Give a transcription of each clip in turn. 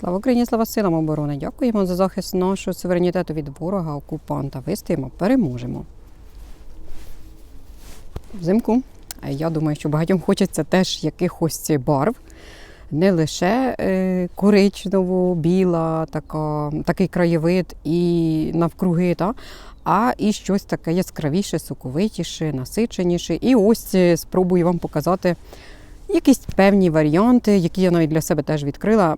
Слава Україні, слава силам оборони. Дякуємо за захист нашого суверенітету від ворога, окупанта. Вистоїмо, переможемо. Взимку. е, Я думаю, що багатьом хочеться теж якихось барв. Не лише е, коричнево, біла, така, такий краєвид і навкруги, та, а і щось таке яскравіше, соковитіше, насиченіше. І ось е, спробую вам показати якісь певні варіанти, які я навіть для себе теж відкрила,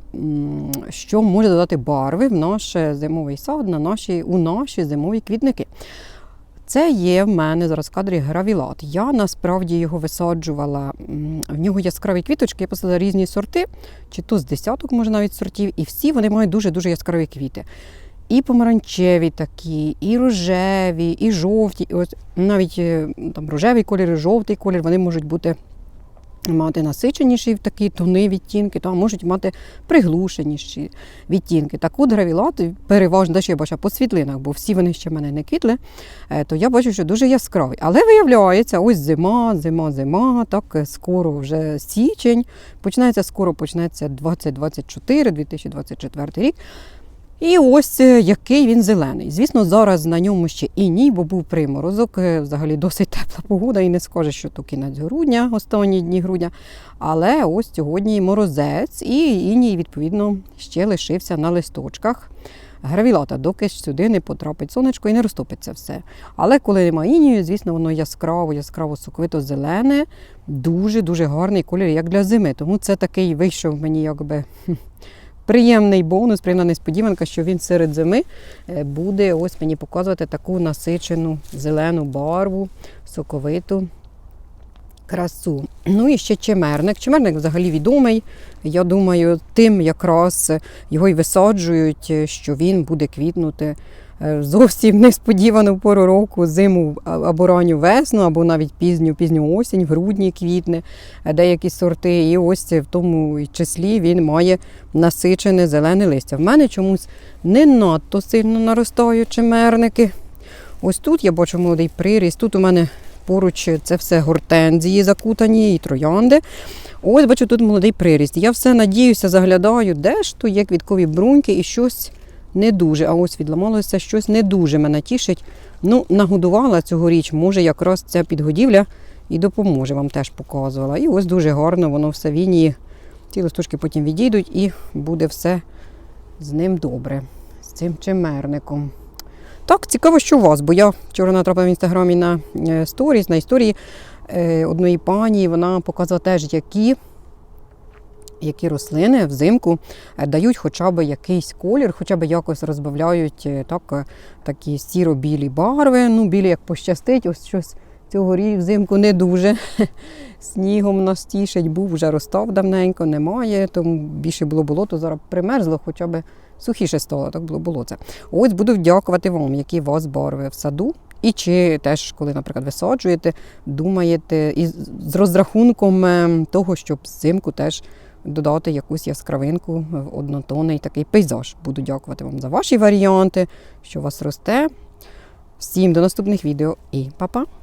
що може додати барви в наш зимовий сад, на наші, у наші зимові квітники. Це є в мене зараз в кадрі гравілат. Я насправді його висаджувала. В нього яскраві квіточки, я посадила різні сорти, чи то з десяток, може навіть сортів, і всі вони мають дуже-дуже яскраві квіти. І помаранчеві такі, і рожеві, і жовті. І ось навіть е, там рожевий колір, і жовтий колір, вони можуть бути мати насиченіші такі тони відтінки, то можуть мати приглушеніші відтінки. Так от гравілат переважно, я бачу по світлинах, бо всі вони ще мене не квітли, е, то я бачу, що дуже яскравий. Але виявляється, ось зима, зима, зима, так е, скоро вже січень. Починається скоро, почнеться 2024, 2024 рік. І ось е, який він зелений. Звісно, зараз на ньому ще і ні, бо був приморозок. е, Взагалі досить тепла погода, і не скаже, що то кінець грудня, останні дні грудня. Але ось сьогодні морозець, і іній, відповідно, ще лишився на листочках. Гравілата, доки сюди не потрапить сонечко і не розтопиться все. Але коли немає інію, звісно, воно яскраво, яскраво соковито зелене, дуже дуже гарний колір, як для зими. Тому це такий вийшов мені якби приємний бонус, приємна несподіванка, що він серед зими е, буде ось мені показувати таку насичену зелену барву, соковиту красу. Ну і ще чемерник. Чемерник взагалі відомий. Я думаю, тим якраз його й висаджують, е, що він буде квітнути е, зовсім несподівану пору року, зиму або ранню весну, або навіть пізню, пізню осінь, в грудні квітне е, деякі сорти. І ось в тому числі він має насичене зелене листя. В мене чомусь не надто сильно наростають чимерники. Ось тут я бачу молодий приріст. Тут у мене поруч це все гортензії закутані і троянди. Ось бачу, тут молодий приріст. Я все надіюся, заглядаю, де ж то є квіткові бруньки і щось не дуже. А ось відламалося щось не дуже мене тішить. Ну, нагодувала цьогоріч, може, якраз ця підгодівля і допоможе, вам теж показувала. І ось дуже гарно, воно все вінії. Ці листочки потім відійдуть і буде все з ним добре, з цим чимерником. Так, цікаво, що у вас, бо я вчора натрапила в інстаграмі на е, сторіс, на історії е, одної пані, вона показувала теж, які, які рослини взимку е, дають хоча б якийсь колір, хоча б якось розбавляють так, такі сіро-білі барви. Ну, білі як пощастить, ось щось цьогоріч взимку не дуже. Снігом нас тішить, був вже розстав давненько, немає, тому більше було болото, зараз примерзло, хоча б сухіше стало, так було болото. Ось буду дякувати вам, які вас барви в саду. І чи теж, коли, наприклад, висаджуєте, думаєте і з- з розрахунком е, того, щоб взимку теж додати якусь яскравинку в однотонний такий пейзаж. Буду дякувати вам за ваші варіанти, що у вас росте. Всім до наступних відео і па-па!